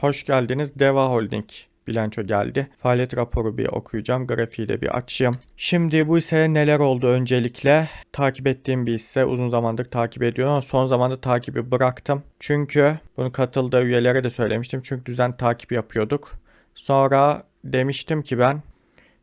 Hoş geldiniz. Deva Holding bilanço geldi. Faaliyet raporu bir okuyacağım. Grafiği bir açayım. Şimdi bu hisse neler oldu öncelikle? Takip ettiğim bir hisse. Uzun zamandır takip ediyorum ama son zamanda takibi bıraktım. Çünkü bunu katıldığı üyelere de söylemiştim. Çünkü düzen takip yapıyorduk. Sonra demiştim ki ben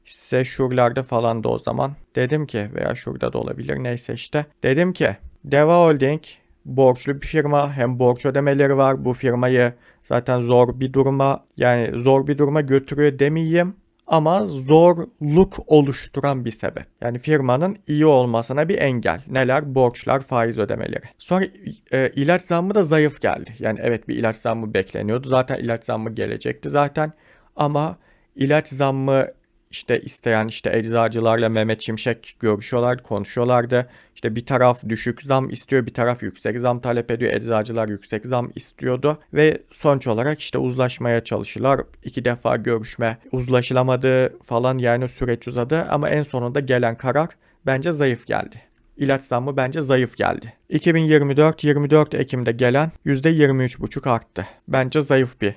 hisse şuralarda falan da o zaman. Dedim ki veya şurada da olabilir neyse işte. Dedim ki Deva Holding borçlu bir firma. Hem borç ödemeleri var. Bu firmayı zaten zor bir duruma yani zor bir duruma götürüyor demeyeyim ama zorluk oluşturan bir sebep. Yani firmanın iyi olmasına bir engel. Neler? Borçlar, faiz ödemeleri. Sonra e, ilaç zammı da zayıf geldi. Yani evet bir ilaç zammı bekleniyordu. Zaten ilaç zammı gelecekti zaten. Ama ilaç zammı işte isteyen işte eczacılarla Mehmet Şimşek görüşüyorlar, konuşuyorlardı. İşte bir taraf düşük zam istiyor, bir taraf yüksek zam talep ediyor. Eczacılar yüksek zam istiyordu ve sonuç olarak işte uzlaşmaya çalışırlar. İki defa görüşme uzlaşılamadı falan yani süreç uzadı ama en sonunda gelen karar bence zayıf geldi. İlaç zammı bence zayıf geldi. 2024-24 Ekim'de gelen %23,5 arttı. Bence zayıf bir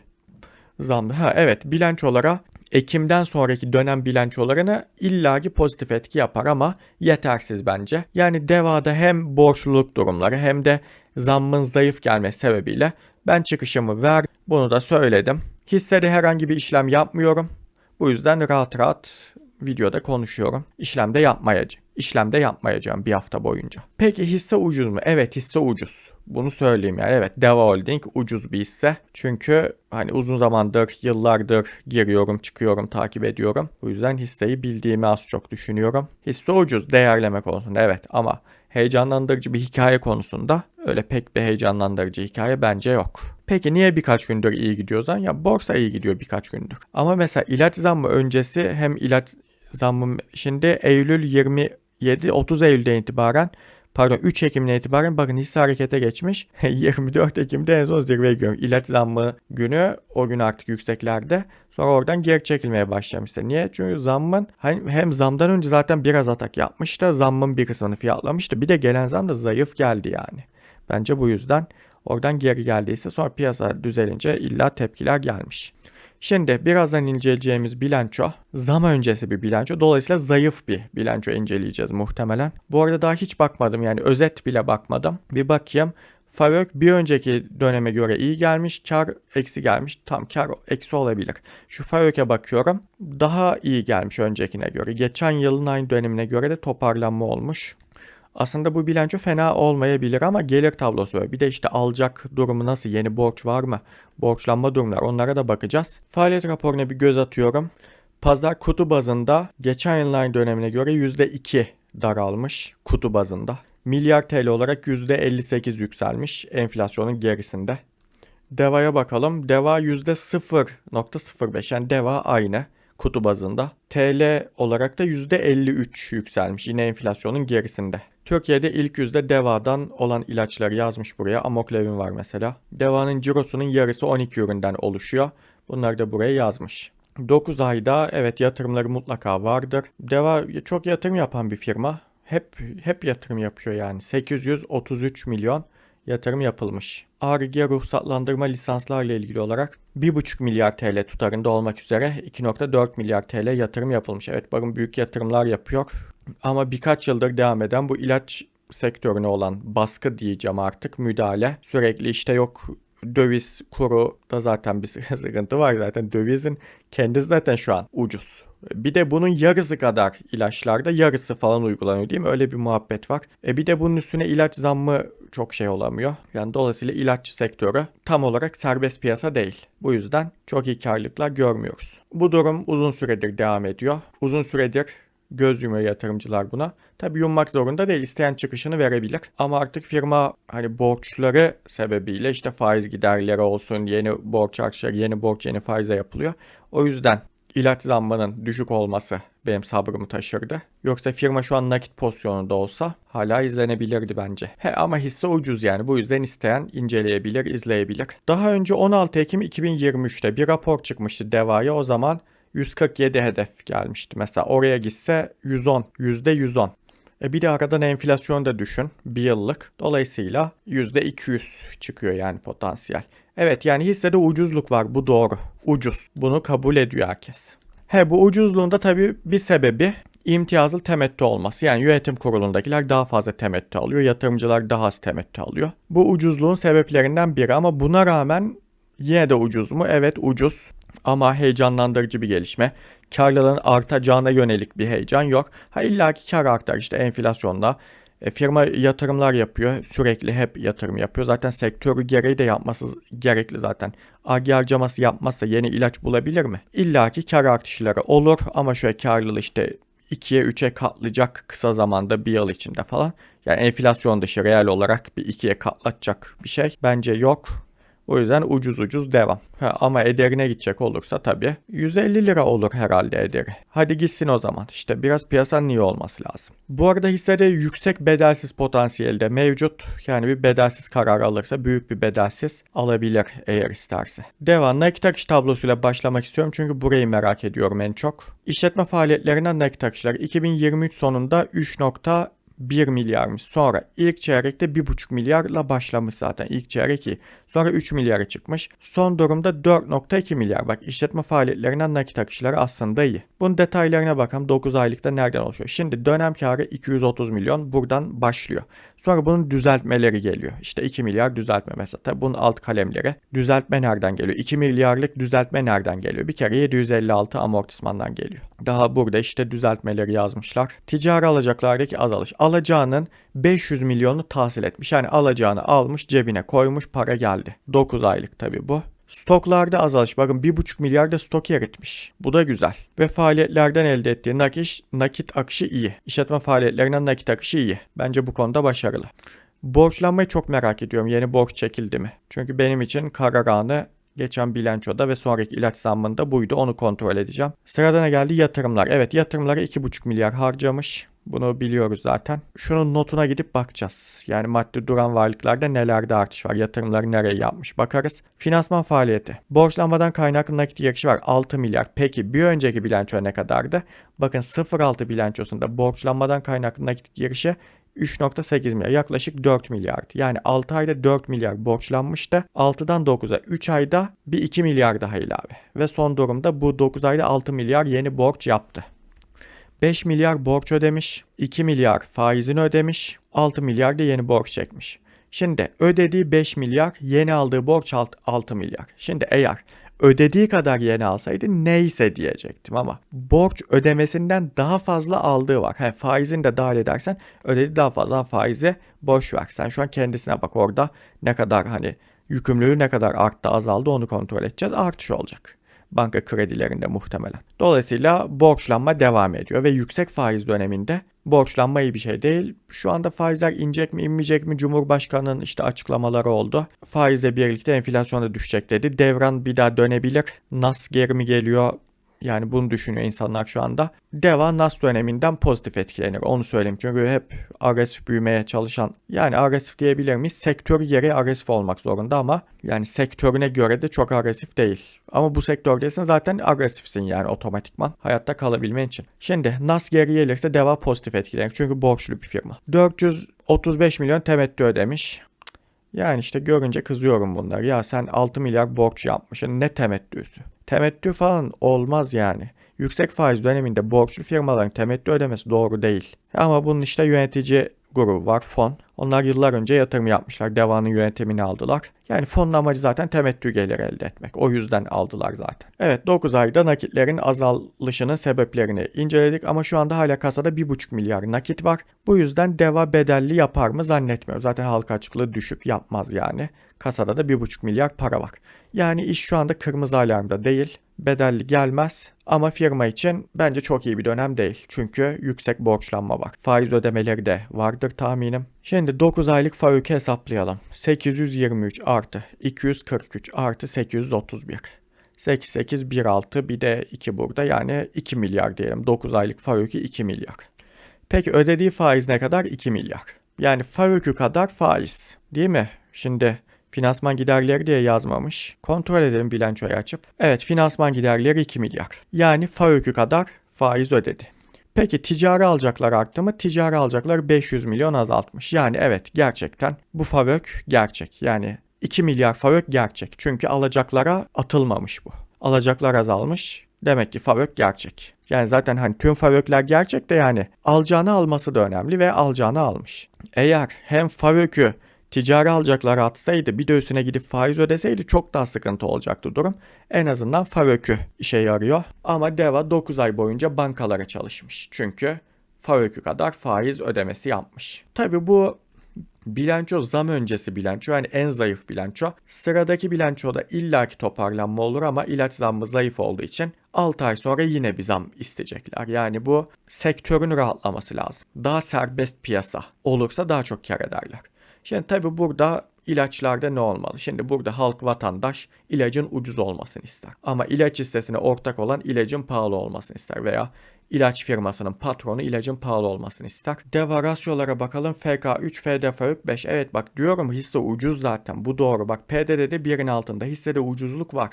zamdı. Ha evet bilançolara Ekim'den sonraki dönem bilançolarına illaki pozitif etki yapar ama yetersiz bence. Yani devada hem borçluluk durumları hem de zammın zayıf gelmesi sebebiyle ben çıkışımı ver bunu da söyledim. Hissede herhangi bir işlem yapmıyorum. Bu yüzden rahat rahat videoda konuşuyorum. İşlemde yapmayacağım. İşlemde yapmayacağım bir hafta boyunca. Peki hisse ucuz mu? Evet hisse ucuz. Bunu söyleyeyim yani. Evet Deva Holding ucuz bir hisse. Çünkü hani uzun zamandır, yıllardır giriyorum, çıkıyorum, takip ediyorum. Bu yüzden hisseyi bildiğimi az çok düşünüyorum. Hisse ucuz değerleme konusunda evet ama heyecanlandırıcı bir hikaye konusunda öyle pek bir heyecanlandırıcı hikaye bence yok. Peki niye birkaç gündür iyi gidiyoruz? Ya borsa iyi gidiyor birkaç gündür. Ama mesela ilaç zammı öncesi hem ilaç zammı şimdi Eylül 27 30 Eylül'den itibaren pardon 3 Ekim'den itibaren bakın hisse harekete geçmiş. 24 Ekim'de en son zirveye gidiyor. İlaç zammı günü o gün artık yükseklerde. Sonra oradan geri çekilmeye başlamıştı. Niye? Çünkü zammın hani hem zamdan önce zaten biraz atak yapmıştı. Zammın bir kısmını fiyatlamıştı. Bir de gelen zam da zayıf geldi yani. Bence bu yüzden oradan geri geldiyse sonra piyasa düzelince illa tepkiler gelmiş. Şimdi birazdan inceleyeceğimiz bilanço zam öncesi bir bilanço. Dolayısıyla zayıf bir bilanço inceleyeceğiz muhtemelen. Bu arada daha hiç bakmadım yani özet bile bakmadım. Bir bakayım. Favök bir önceki döneme göre iyi gelmiş, kar eksi gelmiş. Tam kar eksi olabilir. Şu Favök'e bakıyorum. Daha iyi gelmiş öncekine göre. Geçen yılın aynı dönemine göre de toparlanma olmuş. Aslında bu bilanço fena olmayabilir ama gelir tablosu var. Bir de işte alacak durumu nasıl, yeni borç var mı, borçlanma durumlar onlara da bakacağız. Faaliyet raporuna bir göz atıyorum. Pazar kutu bazında geçen aynı dönemine göre %2 daralmış kutu bazında. Milyar TL olarak %58 yükselmiş enflasyonun gerisinde. Deva'ya bakalım. Deva %0.05 yani Deva aynı kutu bazında. TL olarak da %53 yükselmiş yine enflasyonun gerisinde. Türkiye'de ilk yüzde Deva'dan olan ilaçları yazmış buraya. Amoklevin var mesela. Deva'nın cirosunun yarısı 12 üründen oluşuyor. Bunları da buraya yazmış. 9 ayda evet yatırımları mutlaka vardır. Deva çok yatırım yapan bir firma. Hep hep yatırım yapıyor yani. 833 milyon yatırım yapılmış. ARG ruhsatlandırma lisanslarla ilgili olarak 1,5 milyar TL tutarında olmak üzere 2,4 milyar TL yatırım yapılmış. Evet bakın büyük yatırımlar yapıyor. Ama birkaç yıldır devam eden bu ilaç sektörüne olan baskı diyeceğim artık müdahale. Sürekli işte yok döviz kuru da zaten bir sıkıntı var zaten dövizin kendisi zaten şu an ucuz. Bir de bunun yarısı kadar ilaçlarda yarısı falan uygulanıyor değil mi? Öyle bir muhabbet var. E bir de bunun üstüne ilaç zammı çok şey olamıyor. Yani dolayısıyla ilaç sektörü tam olarak serbest piyasa değil. Bu yüzden çok iyi karlılıklar görmüyoruz. Bu durum uzun süredir devam ediyor. Uzun süredir göz yumuyor yatırımcılar buna. Tabi yummak zorunda değil. isteyen çıkışını verebilir. Ama artık firma hani borçları sebebiyle işte faiz giderleri olsun, yeni borç harçları, yeni borç, yeni faize yapılıyor. O yüzden ilaç zammının düşük olması benim sabrımı taşırdı. Yoksa firma şu an nakit pozisyonunda olsa hala izlenebilirdi bence. He ama hisse ucuz yani bu yüzden isteyen inceleyebilir, izleyebilir. Daha önce 16 Ekim 2023'te bir rapor çıkmıştı Deva'ya o zaman 147 hedef gelmişti. Mesela oraya gitse 110, yüzde 110. E bir de aradan enflasyon da düşün. Bir yıllık. Dolayısıyla %200 çıkıyor yani potansiyel. Evet yani hissede ucuzluk var. Bu doğru. Ucuz. Bunu kabul ediyor herkes. He bu ucuzluğunda tabii bir sebebi imtiyazlı temettü olması. Yani yönetim kurulundakiler daha fazla temettü alıyor, yatırımcılar daha az temettü alıyor. Bu ucuzluğun sebeplerinden biri ama buna rağmen yine de ucuz mu? Evet ucuz ama heyecanlandırıcı bir gelişme. Karlılığın artacağına yönelik bir heyecan yok. Ha illaki kar artar işte enflasyonla. E, firma yatırımlar yapıyor. Sürekli hep yatırım yapıyor. Zaten sektörü gereği de yapması gerekli zaten. Agi harcaması yapmazsa yeni ilaç bulabilir mi? İlla ki kar artışları olur ama şöyle karlılığı işte 2'ye 3'e katlayacak kısa zamanda bir yıl içinde falan. Yani enflasyon dışı reel olarak bir 2'ye katlatacak bir şey bence yok. O yüzden ucuz ucuz devam. Ha, ama ederine gidecek olursa tabii 150 lira olur herhalde ederi. Hadi gitsin o zaman. İşte biraz piyasanın iyi olması lazım. Bu arada hissede yüksek bedelsiz potansiyelde mevcut. Yani bir bedelsiz karar alırsa büyük bir bedelsiz alabilir eğer isterse. Devam nakit akış tablosuyla başlamak istiyorum çünkü burayı merak ediyorum en çok. İşletme faaliyetlerinden nakit akışlar 2023 sonunda 3. 1 milyarmış. Sonra ilk çeyrekte 1,5 milyarla başlamış zaten. İlk çeyrek iyi. Sonra 3 milyara çıkmış. Son durumda 4.2 milyar. Bak işletme faaliyetlerinden nakit akışları aslında iyi. Bunun detaylarına bakalım 9 aylıkta nereden oluşuyor. Şimdi dönem karı 230 milyon buradan başlıyor. Sonra bunun düzeltmeleri geliyor. İşte 2 milyar düzeltme mesela. Tabi bunun alt kalemleri. Düzeltme nereden geliyor? 2 milyarlık düzeltme nereden geliyor? Bir kere 756 amortismandan geliyor. Daha burada işte düzeltmeleri yazmışlar. Ticari alacaklardaki azalış. Alacağının 500 milyonu tahsil etmiş. Yani alacağını almış cebine koymuş para geldi. 9 aylık tabi bu. Stoklarda azalış. Bakın 1,5 milyarda stok eritmiş. Bu da güzel. Ve faaliyetlerden elde ettiği nakit, nakit akışı iyi. İşletme faaliyetlerinden nakit akışı iyi. Bence bu konuda başarılı. Borçlanmayı çok merak ediyorum. Yeni borç çekildi mi? Çünkü benim için karar anı geçen bilançoda ve sonraki ilaç zammında buydu. Onu kontrol edeceğim. Sırada ne geldi? Yatırımlar. Evet yatırımlara 2,5 milyar harcamış. Bunu biliyoruz zaten. Şunun notuna gidip bakacağız. Yani maddi duran varlıklarda nelerde artış var, yatırımları nereye yapmış bakarız. Finansman faaliyeti. Borçlanmadan kaynaklı nakit girişi var 6 milyar. Peki bir önceki bilanço ne kadardı? Bakın 06 bilançosunda borçlanmadan kaynaklı nakit girişi 3.8 milyar yaklaşık 4 milyardı. Yani 6 ayda 4 milyar borçlanmıştı. 6'dan 9'a 3 ayda bir 2 milyar daha ilave. Ve son durumda bu 9 ayda 6 milyar yeni borç yaptı. 5 milyar borç ödemiş, 2 milyar faizini ödemiş, 6 milyar da yeni borç çekmiş. Şimdi ödediği 5 milyar, yeni aldığı borç 6 milyar. Şimdi eğer ödediği kadar yeni alsaydı neyse diyecektim ama borç ödemesinden daha fazla aldığı var. He, faizini de dahil edersen ödediği daha fazla faizi boş ver. Sen şu an kendisine bak orada ne kadar hani yükümlülüğü ne kadar arttı azaldı onu kontrol edeceğiz. Artış olacak banka kredilerinde muhtemelen. Dolayısıyla borçlanma devam ediyor ve yüksek faiz döneminde borçlanma iyi bir şey değil. Şu anda faizler inecek mi inmeyecek mi Cumhurbaşkanı'nın işte açıklamaları oldu. Faizle birlikte enflasyon da düşecek dedi. Devran bir daha dönebilir. Nas geri mi geliyor yani bunu düşünüyor insanlar şu anda. Deva Nas döneminden pozitif etkilenir. Onu söyleyeyim. Çünkü hep agresif büyümeye çalışan yani agresif diyebilir miyiz? Sektör yeri agresif olmak zorunda ama yani sektörüne göre de çok agresif değil. Ama bu sektördesin zaten agresifsin yani otomatikman hayatta kalabilmen için. Şimdi Nas geri gelirse Deva pozitif etkilenir. Çünkü borçlu bir firma. 435 milyon temettü ödemiş. Yani işte görünce kızıyorum bunları. Ya sen 6 milyar borç yapmışsın. Ne temettüsü? Temettü falan olmaz yani. Yüksek faiz döneminde borçlu firmaların temettü ödemesi doğru değil. Ama bunun işte yönetici grubu var, fon. Onlar yıllar önce yatırım yapmışlar. Devanın yönetimini aldılar. Yani fonun amacı zaten temettü gelir elde etmek. O yüzden aldılar zaten. Evet 9 ayda nakitlerin azalışının sebeplerini inceledik ama şu anda hala kasada 1,5 milyar nakit var. Bu yüzden deva bedelli yapar mı zannetmiyorum. Zaten halka açıklığı düşük yapmaz yani. Kasada da 1,5 milyar para var. Yani iş şu anda kırmızı alarmda değil bedelli gelmez ama firma için bence çok iyi bir dönem değil. Çünkü yüksek borçlanma var. Faiz ödemeleri de vardır tahminim. Şimdi 9 aylık FAVÖK'ü hesaplayalım. 823 artı 243 artı 831. 8816 bir de 2 burada yani 2 milyar diyelim. 9 aylık FAVÖK'ü 2 milyar. Peki ödediği faiz ne kadar? 2 milyar. Yani FAVÖK'ü kadar faiz değil mi? Şimdi Finansman giderleri diye yazmamış. Kontrol edelim bilançoyu açıp. Evet finansman giderleri 2 milyar. Yani FAÖK'ü kadar faiz ödedi. Peki ticari alacaklar arttı mı? Ticari alacaklar 500 milyon azaltmış. Yani evet gerçekten bu favök gerçek. Yani 2 milyar favök gerçek. Çünkü alacaklara atılmamış bu. Alacaklar azalmış. Demek ki favök gerçek. Yani zaten hani tüm favökler gerçek de yani alacağını alması da önemli ve alacağını almış. Eğer hem favökü ticari alacakları atsaydı bir de üstüne gidip faiz ödeseydi çok daha sıkıntı olacaktı durum. En azından favökü işe yarıyor. Ama DEVA 9 ay boyunca bankalara çalışmış. Çünkü favökü kadar faiz ödemesi yapmış. Tabi bu bilanço zam öncesi bilanço yani en zayıf bilanço. Sıradaki bilançoda illaki toparlanma olur ama ilaç zammı zayıf olduğu için 6 ay sonra yine bir zam isteyecekler. Yani bu sektörün rahatlaması lazım. Daha serbest piyasa olursa daha çok kar ederler. Şimdi tabi burada ilaçlarda ne olmalı? Şimdi burada halk vatandaş ilacın ucuz olmasını ister. Ama ilaç listesine ortak olan ilacın pahalı olmasını ister veya ilaç firmasının patronu ilacın pahalı olmasını ister. Deva rasyolara bakalım. FK3, FDF 5. Evet bak diyorum hisse ucuz zaten. Bu doğru. Bak PDD'de birin altında hissede ucuzluk var.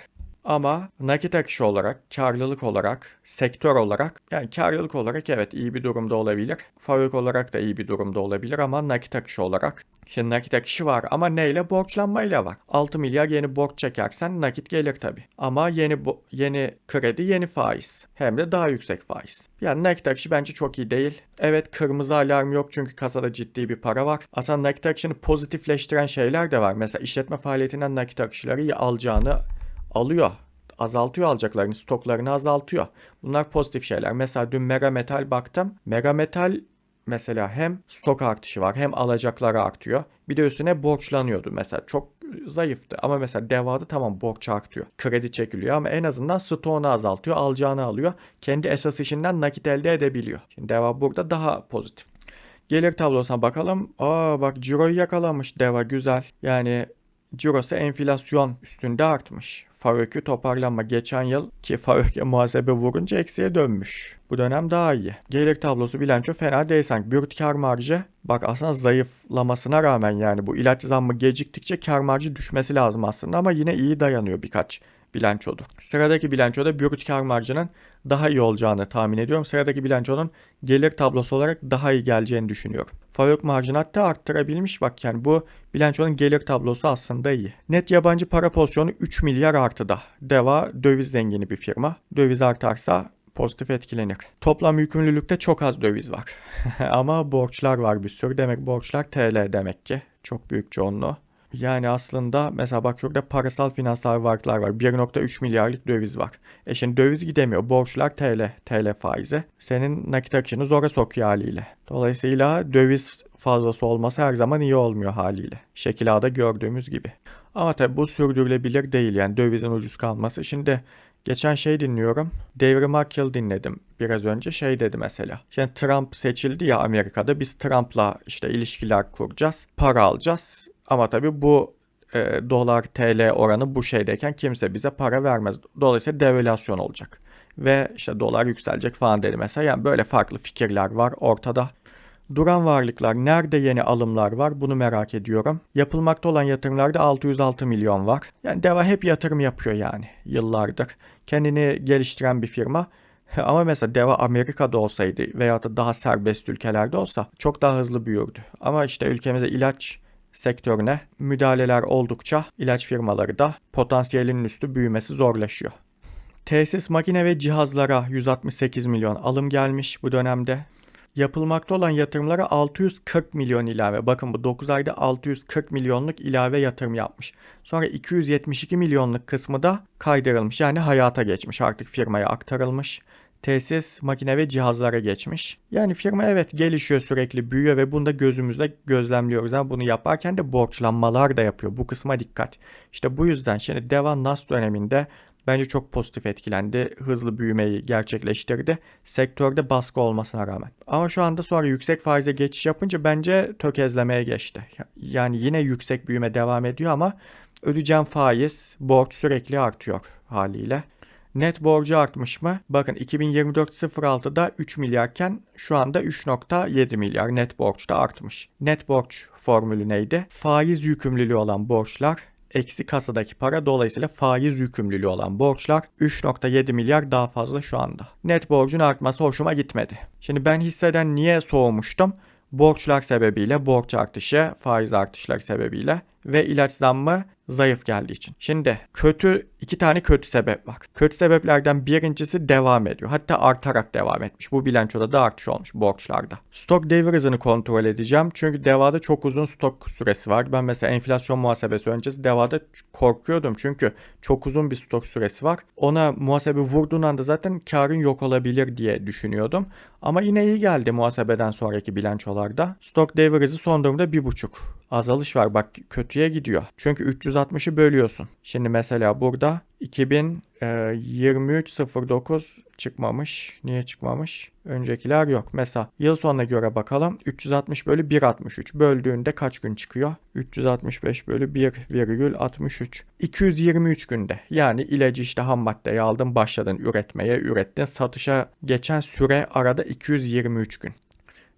Ama nakit akışı olarak, karlılık olarak, sektör olarak yani karlılık olarak evet iyi bir durumda olabilir. Fabrik olarak da iyi bir durumda olabilir ama nakit akışı olarak Şimdi nakit akışı var ama neyle? Borçlanmayla var. 6 milyar yeni borç çekersen nakit gelir tabi. Ama yeni yeni kredi yeni faiz. Hem de daha yüksek faiz. Yani nakit akışı bence çok iyi değil. Evet kırmızı alarm yok çünkü kasada ciddi bir para var. Aslında nakit akışını pozitifleştiren şeyler de var. Mesela işletme faaliyetinden nakit akışları alacağını alıyor azaltıyor alacaklarını, stoklarını azaltıyor. Bunlar pozitif şeyler. Mesela dün Mega Metal baktım. Mega Metal mesela hem stok artışı var hem alacakları artıyor. Bir de üstüne borçlanıyordu mesela. Çok zayıftı ama mesela devada tamam borç artıyor. Kredi çekiliyor ama en azından stoğunu azaltıyor, alacağını alıyor. Kendi esas işinden nakit elde edebiliyor. Şimdi deva burada daha pozitif. Gelir tablosuna bakalım. Aa bak ciroyu yakalamış deva güzel. Yani cirosu enflasyon üstünde artmış. Farök'ü toparlanma geçen yıl ki Farök'e muhasebe vurunca eksiye dönmüş. Bu dönem daha iyi. Gelir tablosu bilanço fena değil sanki. Brüt kar marjı bak aslında zayıflamasına rağmen yani bu ilaç zammı geciktikçe kar marjı düşmesi lazım aslında ama yine iyi dayanıyor birkaç bilançodur. Sıradaki bilançoda brüt kar marjının daha iyi olacağını tahmin ediyorum. Sıradaki bilançonun gelir tablosu olarak daha iyi geleceğini düşünüyorum. Fabrik marjını hatta arttırabilmiş bak yani bu bilançonun gelir tablosu aslında iyi. Net yabancı para pozisyonu 3 milyar artıda. Deva döviz zengini bir firma. Döviz artarsa pozitif etkilenir. Toplam yükümlülükte çok az döviz var. Ama borçlar var bir sürü. Demek borçlar TL demek ki. Çok büyük çoğunluğu. Yani aslında mesela bak şurada parasal finansal varlıklar var. 1.3 milyarlık döviz var. E şimdi döviz gidemiyor. Borçlar TL, TL faizi. Senin nakit akışını zora sokuyor haliyle. Dolayısıyla döviz fazlası olması her zaman iyi olmuyor haliyle. Şekil A'da gördüğümüz gibi. Ama tabi bu sürdürülebilir değil yani dövizin ucuz kalması. Şimdi Geçen şey dinliyorum. Devrim Akil dinledim biraz önce. Şey dedi mesela. Şimdi Trump seçildi ya Amerika'da. Biz Trump'la işte ilişkiler kuracağız. Para alacağız. Ama tabii bu e, dolar TL oranı bu şeydeyken kimse bize para vermez. Dolayısıyla devalüasyon olacak. Ve işte dolar yükselecek falan dedi mesela. Yani böyle farklı fikirler var ortada. Duran varlıklar nerede yeni alımlar var bunu merak ediyorum. Yapılmakta olan yatırımlarda 606 milyon var. Yani Deva hep yatırım yapıyor yani yıllardır. Kendini geliştiren bir firma. Ama mesela Deva Amerika'da olsaydı veya da daha serbest ülkelerde olsa çok daha hızlı büyürdü. Ama işte ülkemize ilaç sektörüne müdahaleler oldukça ilaç firmaları da potansiyelinin üstü büyümesi zorlaşıyor. Tesis, makine ve cihazlara 168 milyon alım gelmiş bu dönemde. Yapılmakta olan yatırımlara 640 milyon ilave. Bakın bu 9 ayda 640 milyonluk ilave yatırım yapmış. Sonra 272 milyonluk kısmı da kaydırılmış. Yani hayata geçmiş artık firmaya aktarılmış tesis, makine ve cihazlara geçmiş. Yani firma evet gelişiyor sürekli büyüyor ve bunu da gözümüzde gözlemliyoruz ama bunu yaparken de borçlanmalar da yapıyor. Bu kısma dikkat. İşte bu yüzden şimdi Devan Nas döneminde bence çok pozitif etkilendi. Hızlı büyümeyi gerçekleştirdi. Sektörde baskı olmasına rağmen. Ama şu anda sonra yüksek faize geçiş yapınca bence tökezlemeye geçti. Yani yine yüksek büyüme devam ediyor ama ödeyeceğim faiz, borç sürekli artıyor haliyle. Net borcu artmış mı? Bakın 2024 06'da 3 milyarken şu anda 3.7 milyar net borçta artmış. Net borç formülü neydi? Faiz yükümlülüğü olan borçlar eksi kasadaki para dolayısıyla faiz yükümlülüğü olan borçlar 3.7 milyar daha fazla şu anda. Net borcun artması hoşuma gitmedi. Şimdi ben hisseden niye soğumuştum? Borçlar sebebiyle, borç artışı, faiz artışları sebebiyle ve ilaç zammı zayıf geldiği için. Şimdi kötü iki tane kötü sebep var. Kötü sebeplerden birincisi devam ediyor. Hatta artarak devam etmiş. Bu bilançoda da artış olmuş borçlarda. Stok devir hızını kontrol edeceğim. Çünkü devada çok uzun stok süresi var. Ben mesela enflasyon muhasebesi öncesi devada korkuyordum. Çünkü çok uzun bir stok süresi var. Ona muhasebe vurduğun anda zaten karın yok olabilir diye düşünüyordum. Ama yine iyi geldi muhasebeden sonraki bilançolarda. Stok devir hızı son durumda 1.5. Azalış var bak kötüye gidiyor. Çünkü 360'ı bölüyorsun. Şimdi mesela burada 2023.09 çıkmamış. Niye çıkmamış? Öncekiler yok. Mesela yıl sonuna göre bakalım. 360 bölü 1.63 böldüğünde kaç gün çıkıyor? 365 bölü 1,63. 223 günde. Yani ilacı işte ham maddeyi aldın başladın üretmeye ürettin. Satışa geçen süre arada 223 gün.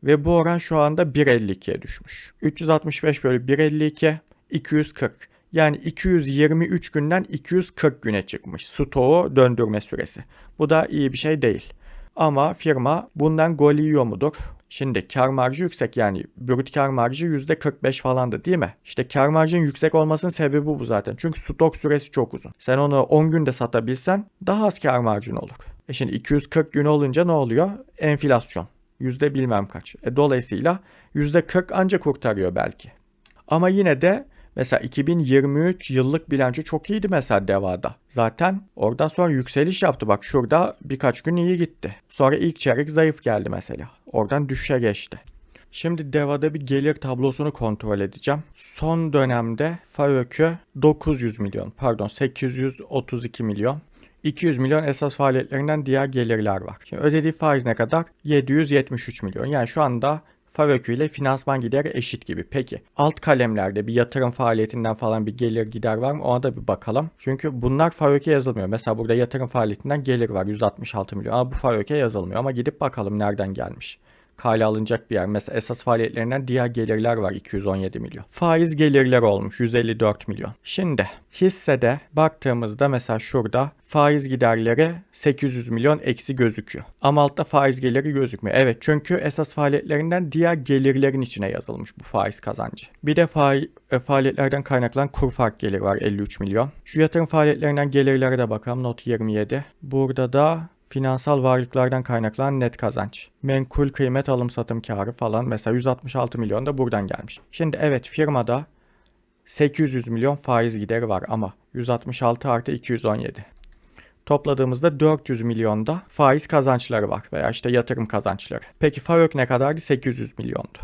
Ve bu oran şu anda 1.52'ye düşmüş. 365 bölü 1.52 240. Yani 223 günden 240 güne çıkmış stoğu döndürme süresi. Bu da iyi bir şey değil. Ama firma bundan gol yiyor mudur? Şimdi kar marjı yüksek yani brüt kar marjı %45 falandı değil mi? İşte kar marjının yüksek olmasının sebebi bu zaten. Çünkü stok süresi çok uzun. Sen onu 10 günde satabilsen daha az kar marjın olur. E şimdi 240 gün olunca ne oluyor? Enflasyon. Yüzde bilmem kaç. E dolayısıyla yüzde 40 ancak kurtarıyor belki. Ama yine de Mesela 2023 yıllık bilanço çok iyiydi mesela Deva'da. Zaten oradan sonra yükseliş yaptı. Bak şurada birkaç gün iyi gitti. Sonra ilk çeyrek zayıf geldi mesela. Oradan düşüşe geçti. Şimdi Deva'da bir gelir tablosunu kontrol edeceğim. Son dönemde FAVÖK'ü 900 milyon pardon 832 milyon 200 milyon esas faaliyetlerinden diğer gelirler var. Şimdi ödediği faiz ne kadar? 773 milyon. Yani şu anda FAVÖKÜ ile finansman gideri eşit gibi. Peki alt kalemlerde bir yatırım faaliyetinden falan bir gelir gider var mı? Ona da bir bakalım. Çünkü bunlar FAVÖK'e yazılmıyor. Mesela burada yatırım faaliyetinden gelir var 166 milyon ama bu FAVÖK'e yazılmıyor. Ama gidip bakalım nereden gelmiş kale alınacak bir yer. Mesela esas faaliyetlerinden diğer gelirler var 217 milyon. Faiz gelirler olmuş 154 milyon. Şimdi hissede baktığımızda mesela şurada faiz giderleri 800 milyon eksi gözüküyor. Ama altta faiz geliri gözükmüyor. Evet çünkü esas faaliyetlerinden diğer gelirlerin içine yazılmış bu faiz kazancı. Bir de fa e, faaliyetlerden kaynaklanan kur fark geliri var 53 milyon. Şu yatırım faaliyetlerinden gelirlere de bakalım not 27. Burada da finansal varlıklardan kaynaklanan net kazanç. Menkul kıymet alım satım karı falan mesela 166 milyon da buradan gelmiş. Şimdi evet firmada 800 milyon faiz gideri var ama 166 artı 217. Topladığımızda 400 milyonda faiz kazançları var veya işte yatırım kazançları. Peki FAVÖK ne kadardı? 800 milyondu.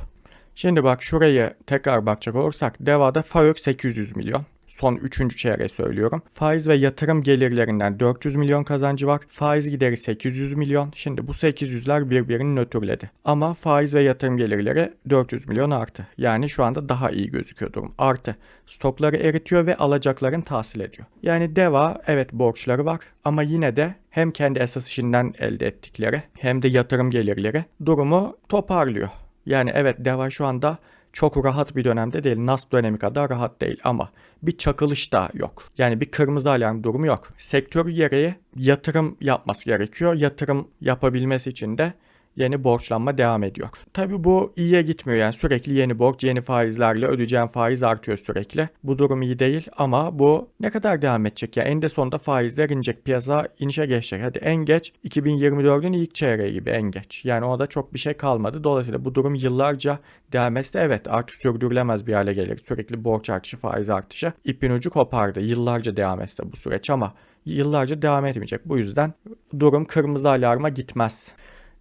Şimdi bak şurayı tekrar bakacak olursak Deva'da FAVÖK 800 milyon son 3. çeyreği söylüyorum. Faiz ve yatırım gelirlerinden 400 milyon kazancı var. Faiz gideri 800 milyon. Şimdi bu 800'ler birbirini nötrledi. Ama faiz ve yatırım gelirleri 400 milyon artı. Yani şu anda daha iyi gözüküyor durum. Artı. Stokları eritiyor ve alacakların tahsil ediyor. Yani DEVA evet borçları var ama yine de hem kendi esas işinden elde ettikleri hem de yatırım gelirleri durumu toparlıyor. Yani evet DEVA şu anda çok rahat bir dönemde değil. NAS dönemi kadar rahat değil ama bir çakılış da yok. Yani bir kırmızı alarm durumu yok. Sektör gereği yatırım yapması gerekiyor. Yatırım yapabilmesi için de yeni borçlanma devam ediyor. Tabi bu iyiye gitmiyor yani sürekli yeni borç, yeni faizlerle ödeyeceğin faiz artıyor sürekli. Bu durum iyi değil ama bu ne kadar devam edecek ya? En sonunda faizler inecek, piyasa inişe geçecek. Hadi en geç 2024'ün ilk çeyreği gibi en geç. Yani o da çok bir şey kalmadı. Dolayısıyla bu durum yıllarca devam etse evet artık sürdürülemez bir hale gelir. Sürekli borç artışı, faiz artışı ipin ucu kopardı. Yıllarca devam etse bu süreç ama yıllarca devam etmeyecek. Bu yüzden durum kırmızı alarma gitmez.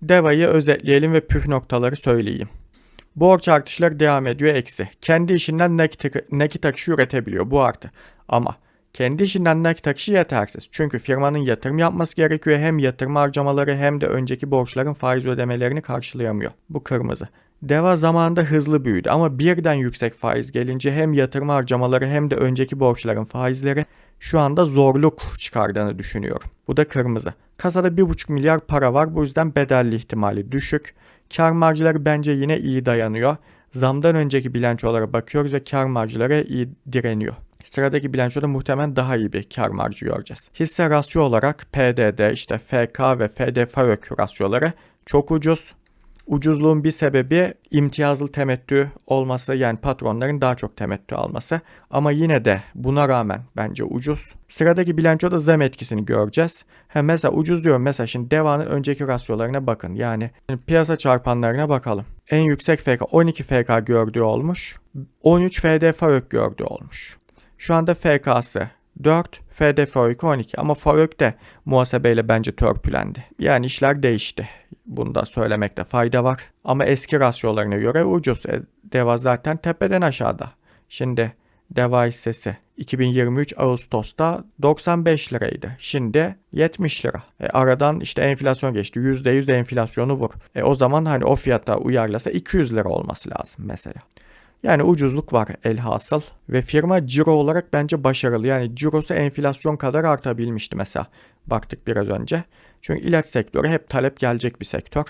Deva'yı özetleyelim ve püf noktaları söyleyeyim. Borç artışları devam ediyor eksi. Kendi işinden nakit, nakit akışı üretebiliyor bu artı. Ama kendi işinden nakit akışı yetersiz. Çünkü firmanın yatırım yapması gerekiyor. Hem yatırım harcamaları hem de önceki borçların faiz ödemelerini karşılayamıyor. Bu kırmızı. Deva zamanında hızlı büyüdü ama birden yüksek faiz gelince hem yatırım harcamaları hem de önceki borçların faizleri şu anda zorluk çıkardığını düşünüyorum. Bu da kırmızı. Kasada 1,5 milyar para var bu yüzden bedelli ihtimali düşük. Kar marjları bence yine iyi dayanıyor. Zamdan önceki bilançolara bakıyoruz ve kar marjları iyi direniyor. Sıradaki bilançoda muhtemelen daha iyi bir kar marjı göreceğiz. Hisse rasyo olarak PDD, işte FK ve FDFÖK rasyoları çok ucuz. Ucuzluğun bir sebebi imtiyazlı temettü olması yani patronların daha çok temettü alması. Ama yine de buna rağmen bence ucuz. Sıradaki bilançoda zam etkisini göreceğiz. Ha mesela ucuz diyorum mesela şimdi devanın önceki rasyolarına bakın. Yani piyasa çarpanlarına bakalım. En yüksek FK 12 FK gördüğü olmuş. 13 FD gördüğü olmuş. Şu anda FK'sı 4, FD FAVÖK 12 ama FAVÖK de muhasebeyle bence törpülendi. Yani işler değişti. Bunu da söylemekte fayda var. Ama eski rasyolarına göre ucuz. E, Deva zaten tepeden aşağıda. Şimdi Deva hissesi 2023 Ağustos'ta 95 liraydı. Şimdi 70 lira. E aradan işte enflasyon geçti. %100 enflasyonu vur. E o zaman hani o fiyata uyarlasa 200 lira olması lazım mesela. Yani ucuzluk var elhasıl ve firma ciro olarak bence başarılı. Yani cirosu enflasyon kadar artabilmişti mesela. Baktık biraz önce. Çünkü ilaç sektörü hep talep gelecek bir sektör.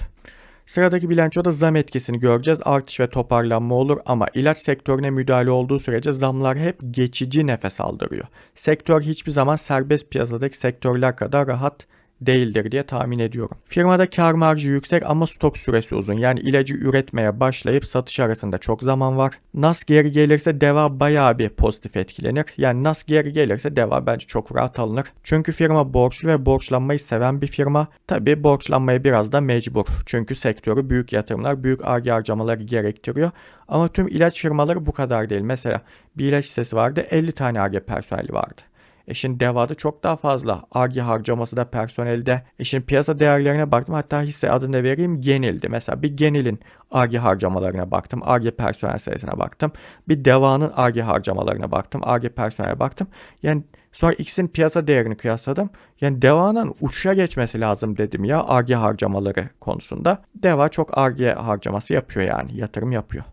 Sıradaki bilançoda zam etkisini göreceğiz. Artış ve toparlanma olur ama ilaç sektörüne müdahale olduğu sürece zamlar hep geçici nefes aldırıyor. Sektör hiçbir zaman serbest piyasadaki sektörler kadar rahat değildir diye tahmin ediyorum. Firmada kar marjı yüksek ama stok süresi uzun. Yani ilacı üretmeye başlayıp satış arasında çok zaman var. NAS geri gelirse deva bayağı bir pozitif etkilenir. Yani NAS geri gelirse deva bence çok rahat alınır. Çünkü firma borçlu ve borçlanmayı seven bir firma. Tabi borçlanmaya biraz da mecbur. Çünkü sektörü büyük yatırımlar, büyük arge harcamaları gerektiriyor. Ama tüm ilaç firmaları bu kadar değil. Mesela bir ilaç hissesi vardı 50 tane arge personeli vardı. Şimdi Deva'da çok daha fazla. Arge harcaması da personelde. Şimdi piyasa değerlerine baktım. Hatta hisse adını vereyim Genil'di. Mesela bir Genil'in Arge harcamalarına baktım. Arge personel sayısına baktım. Bir Deva'nın Arge harcamalarına baktım. Arge personele baktım. Yani sonra X'in piyasa değerini kıyasladım. Yani Deva'nın uçuşa geçmesi lazım dedim ya Arge harcamaları konusunda. Deva çok Arge harcaması yapıyor yani. Yatırım yapıyor.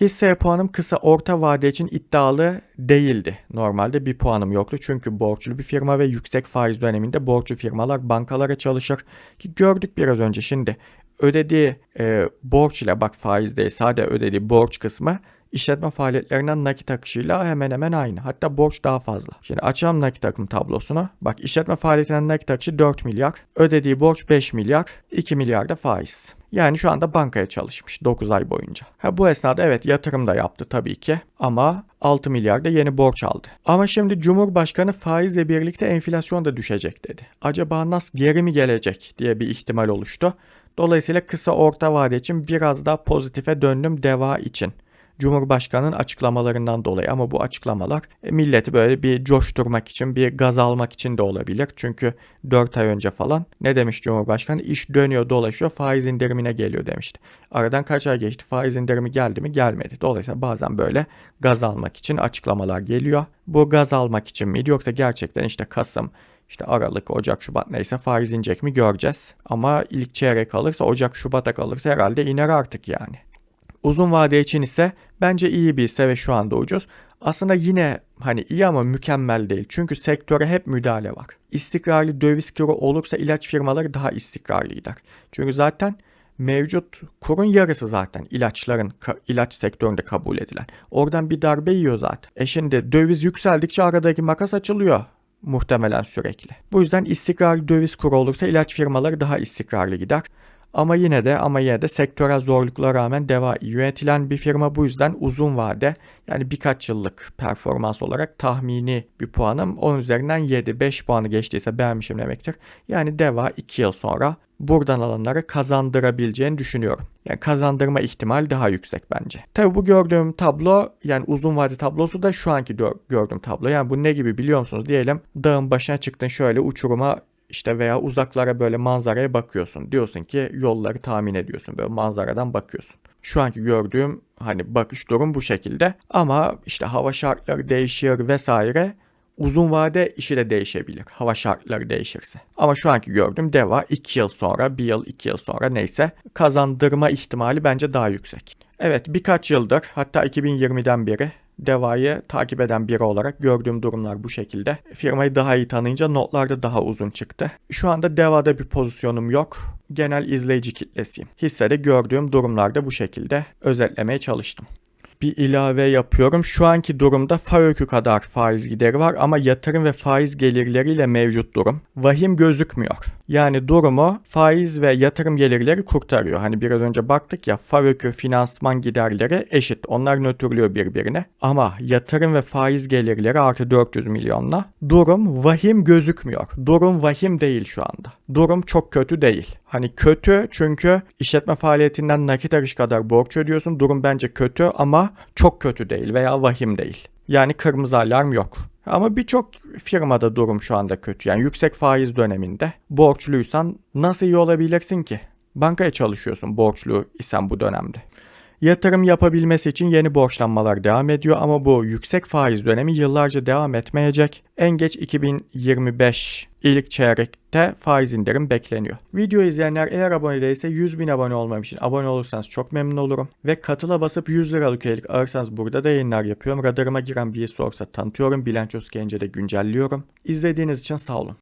Hisse puanım kısa orta vade için iddialı değildi. Normalde bir puanım yoktu çünkü borçlu bir firma ve yüksek faiz döneminde borçlu firmalar bankalara çalışır. Ki gördük biraz önce şimdi ödediği e, borç ile bak faiz değil sadece ödediği borç kısmı işletme faaliyetlerinden nakit akışıyla hemen hemen aynı. Hatta borç daha fazla. Şimdi açalım nakit akım tablosuna. Bak işletme faaliyetinden nakit akışı 4 milyar. Ödediği borç 5 milyar. 2 milyar da faiz. Yani şu anda bankaya çalışmış 9 ay boyunca. Ha bu esnada evet yatırım da yaptı tabii ki ama 6 milyar da yeni borç aldı. Ama şimdi Cumhurbaşkanı faizle birlikte enflasyon da düşecek dedi. Acaba nasıl geri mi gelecek diye bir ihtimal oluştu. Dolayısıyla kısa orta vade için biraz daha pozitife döndüm deva için. Cumhurbaşkanının açıklamalarından dolayı ama bu açıklamalar e, milleti böyle bir coşturmak için, bir gaz almak için de olabilir. Çünkü 4 ay önce falan ne demiş Cumhurbaşkanı? İş dönüyor dolaşıyor faiz indirimine geliyor demişti. Aradan kaç ay geçti faiz indirimi geldi mi? Gelmedi. Dolayısıyla bazen böyle gaz almak için açıklamalar geliyor. Bu gaz almak için miydi yoksa gerçekten işte Kasım, işte Aralık, Ocak, Şubat neyse faiz inecek mi göreceğiz. Ama ilk çeyrek kalırsa Ocak, Şubat'a kalırsa herhalde iner artık yani. Uzun vade için ise bence iyi bir hisse ve şu anda ucuz. Aslında yine hani iyi ama mükemmel değil. Çünkü sektöre hep müdahale var. İstikrarlı döviz kuru olursa ilaç firmaları daha istikrarlı gider. Çünkü zaten mevcut kurun yarısı zaten ilaçların ilaç sektöründe kabul edilen. Oradan bir darbe yiyor zaten. E şimdi döviz yükseldikçe aradaki makas açılıyor muhtemelen sürekli. Bu yüzden istikrarlı döviz kuru olursa ilaç firmaları daha istikrarlı gider. Ama yine de ama yine de sektörel zorluklara rağmen deva yönetilen bir firma bu yüzden uzun vade yani birkaç yıllık performans olarak tahmini bir puanım 10 üzerinden 7 5 puanı geçtiyse beğenmişim demektir. Yani deva 2 yıl sonra buradan alanları kazandırabileceğini düşünüyorum. Yani kazandırma ihtimal daha yüksek bence. Tabi bu gördüğüm tablo yani uzun vade tablosu da şu anki gördüğüm tablo. Yani bu ne gibi biliyor musunuz? Diyelim dağın başına çıktın şöyle uçuruma işte veya uzaklara böyle manzaraya bakıyorsun. Diyorsun ki yolları tahmin ediyorsun. Böyle manzaradan bakıyorsun. Şu anki gördüğüm hani bakış durum bu şekilde. Ama işte hava şartları değişiyor vesaire. Uzun vade işi de değişebilir. Hava şartları değişirse. Ama şu anki gördüğüm deva 2 yıl sonra, 1 yıl, 2 yıl sonra neyse kazandırma ihtimali bence daha yüksek. Evet birkaç yıldır hatta 2020'den beri Deva'yı takip eden biri olarak gördüğüm durumlar bu şekilde. Firmayı daha iyi tanıyınca notlar da daha uzun çıktı. Şu anda Deva'da bir pozisyonum yok. Genel izleyici kitlesiyim. Hissede gördüğüm durumlarda bu şekilde özetlemeye çalıştım. Bir ilave yapıyorum. Şu anki durumda FAÖK'ü kadar faiz gideri var ama yatırım ve faiz gelirleriyle mevcut durum vahim gözükmüyor. Yani durumu faiz ve yatırım gelirleri kurtarıyor. Hani biraz önce baktık ya FAÖK'ü finansman giderleri eşit. Onlar nötrlüyor birbirine. Ama yatırım ve faiz gelirleri artı 400 milyonla durum vahim gözükmüyor. Durum vahim değil şu anda. Durum çok kötü değil. Hani kötü çünkü işletme faaliyetinden nakit akış kadar borç ödüyorsun. Durum bence kötü ama çok kötü değil veya vahim değil. Yani kırmızı alarm yok. Ama birçok firmada durum şu anda kötü. Yani yüksek faiz döneminde borçluysan nasıl iyi olabilirsin ki? Bankaya çalışıyorsun borçlu isen bu dönemde. Yatırım yapabilmesi için yeni borçlanmalar devam ediyor ama bu yüksek faiz dönemi yıllarca devam etmeyecek. En geç 2025 ilk çeyrekte faiz indirim bekleniyor. Video izleyenler eğer abone değilse 100 bin abone olmam için abone olursanız çok memnun olurum. Ve katıla basıp 100 liralık üyelik alırsanız burada da yayınlar yapıyorum. Radarıma giren birisi olursa tanıtıyorum. Bilanço gelince de güncelliyorum. İzlediğiniz için sağ olun.